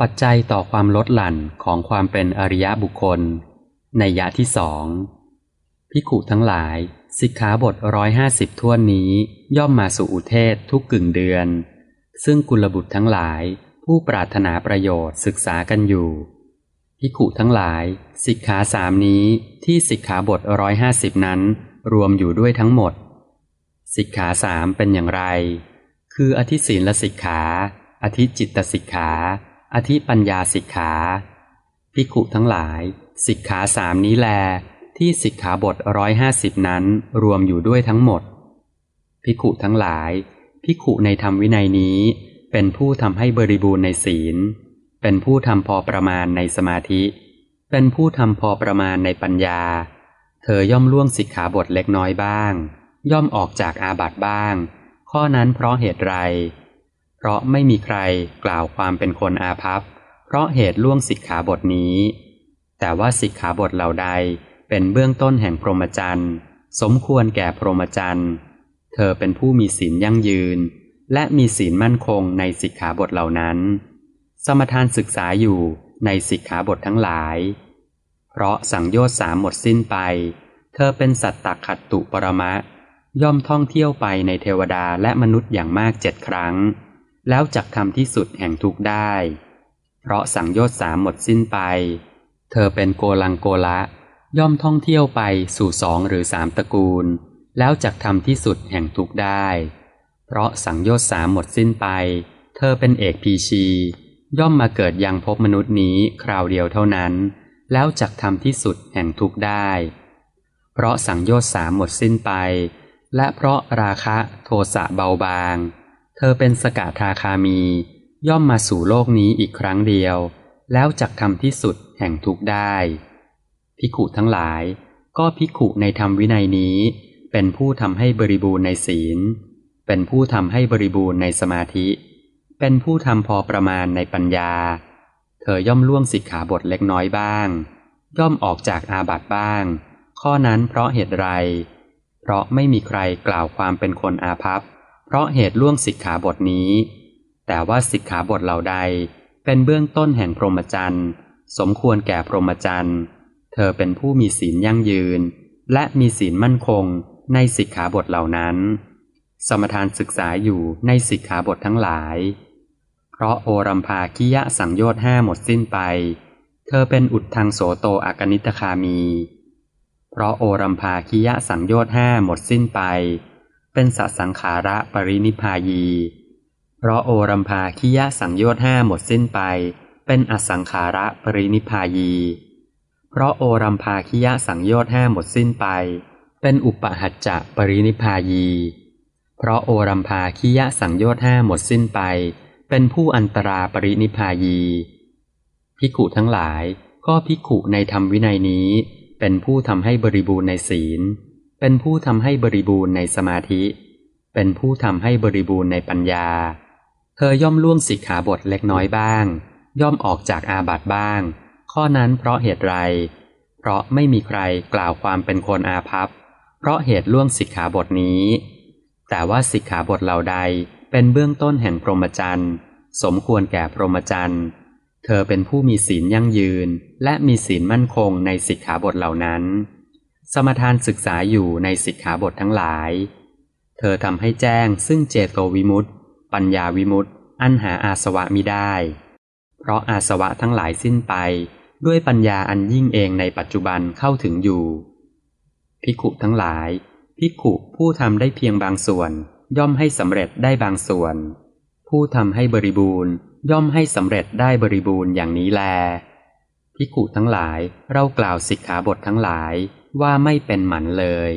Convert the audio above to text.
ปัจจัยต่อความลดหลั่นของความเป็นอริยบุคคล ในยะที่สองพิขุทั้งหลายสิกขาบทร้อยห้าสิบท่วนนี้ย่อมมาสู่อุเทศทุกกึ่งเดือน ซึ่งกุลบุตรทั้งหลายผู้ปรารถนาประโยชน์ศึกษากันอยู่พิขุทั้งหลายสิกขาสามนี้ที่สิกขาบทร้อยห้าสิบนั้น รวมอยู่ด้วยทั้งหมด สิกขาสามเป็นอย่างไร คืออธิศีลสิกขา อธิจิตสิกขา อธิปัญญาสิกขาพิขุทั้งหลาย สิกขาสามนี้แล ที่สิกขาบทร้อยห้าสิบนั้นรวมอยู่ด้วยทั้งหมดพิขุทั้งหลายพิขุในธรรมวินัยนี้ เป็นผู้ทำให้บริบูรณ์ในศีล เป็นผู้ทำพอประมาณในสมาธิ เป็นผู้ทำพอประมาณในปัญญา เธอย่อมล่วงสิกขาบทเล็กน้อยบ้าง ย่อมออกจากอาบัติบ้าง ข้อนั้นเพราะเหตุไร เพราะไม่มีใครกล่าวความเป็นคนอาภัพ เพราะเหตุล่วงสิกขาบทนี้ แต่ว่าสิกขาบทเหล่าใดเป็นเบื้องต้นแห่งพรหมจรรย์สมควรแก่พรหมจรรย์เธอเป็นผู้มีศีลยั่งยืน และมีศีลมั่นคงในสิกขาบทเหล่านั้น สมทานศึกษาอยู่ในสิกขาบททั้งหลาย เพราะสังโยชน์สามหมดสิ้นไป เธอเป็นสัตตขัตตุปรมะ ย่อมท่องเที่ยวไปในเทวดาและมนุษย์อย่างมากเจ็ดครั้ง แล้วจักทำที่สุดแห่งทุกได้ เพราะสังโยชน์สามหมดสิ้นไป เธอเป็นโกลังโกละ ย่อมท่องเที่ยวไปสู่สองหรือสามตระกูล แล้วจักทำที่สุดแห่งทุกได้ เพราะสังโยชน์สามหมดสิ้นไป เธอเป็นเอกพีชี ย่อมมาเกิดยังพบมนุษย์นี้คราวเดียวเท่านั้น แล้วจักทำที่สุดแห่งทุกได้ เพราะสังโยชน์สามหมดสิ้นไป และเพราะราคะโทสะเบาบาง เธอเป็นสกทาคามี ย่อมมาสู่โลกนี้อีกครั้งเดียว แล้วจักทำที่สุดแห่งทุกได้ พิขุทั้งหลาย ก็พิขุในธรรมวินัยนี้ เป็นผู้ทำให้บริบูรณ์ในศีล เป็นผู้ทำให้บริบูรณ์ในสมาธิ เป็นผู้ทำพอประมาณในปัญญา เธอย่อมล่วงสิกขาบทเล็กน้อยบ้าง ย่อมออกจากอาบัติบ้าง ข้อนั้นเพราะเหตุไร เพราะไม่มีใครกล่าวความเป็นคนอาภัพ เพราะเหตุล่วงสิกขาบทนี้ แต่ว่าสิกขาบทเหล่าใด เป็นเบื้องต้นแห่งพรหมจรรย์สมควรแก่พรหมจรรย์เธอเป็นผู้มีศีลยั่งยืน และมีศีลมั่นคงในสิกขาบทเหล่านั้น สมทานศึกษาอยู่ในสิกขาบททั้งหลาย เพราะโอรัมภาคิยะสังโยชน์ห้าหมดสิ้นไป เธอเป็นอุดทังโสโตอากนิตคามี เพราะโอรัมภาคิยะสังโยชน์ห้าหมดสิ้นไปเเป็นสัสังขาระปรินิพพายี เพราะโอรัมภาคิยะสังโยชน์ห้าหมดสิ้นไป เป็นอสังขาระปรินิพพายี เพราะโอรัมภาคิยะสังโยชน์ห้าหมดสิ้นไป เป็นอุปหัจจะปรินิพพายี เพราะโอรัมภาคิยะสังโยชน์ห้าหมดสิ้นไป เป็นผู้อันตราปรินิพพายีพิขุทั้งหลายก็พิขุในธรรมวินัยนี้ เป็นผู้ทำให้บริบูรณ์ในศีล เป็นผู้ทำให้บริบูรณ์ในสมาธิ เป็นผู้ทำให้บริบูรณ์ในปัญญา เธอย่อมล่วงสิกขาบทเล็กน้อยบ้าง ย่อมออกจากอาบัติบ้าง ข้อนั้นเพราะเหตุไร เพราะไม่มีใครกล่าวความเป็นคนอาภัพ เพราะเหตุล่วงสิกขาบทนี้ แต่ว่าสิกขาบทเหล่าใดเป็นเบื้องต้นแห่งพรหมจรรย์สมควรแก่พรหมจรรย์ เธอเป็นผู้มีศีลยั่งยืน และมีศีลมั่นคงในสิกขาบทเหล่านั้น สมทานศึกษาอยู่ในสิกขาบททั้งหลาย เธอทำให้แจ้งซึ่งเจโตวิมุตติปัญญาวิมุตติอันหาอาสวะมิได้ เพราะอาสวะทั้งหลายสิ้นไป ด้วยปัญญาอันยิ่งเองในปัจจุบันเข้าถึงอยู่ พิขุทั้งหลายพิขุผู้ทำได้เพียงบางส่วน ย่อมให้สำเร็จได้บางส่วน ผู้ทำให้บริบูรณ์ ย่อมให้สำเร็จได้บริบูรณ์อย่างนี้แลพิขุทั้งหลายเรากล่าวสิกขาบททั้งหลาย ว่าไม่เป็นหมันเลย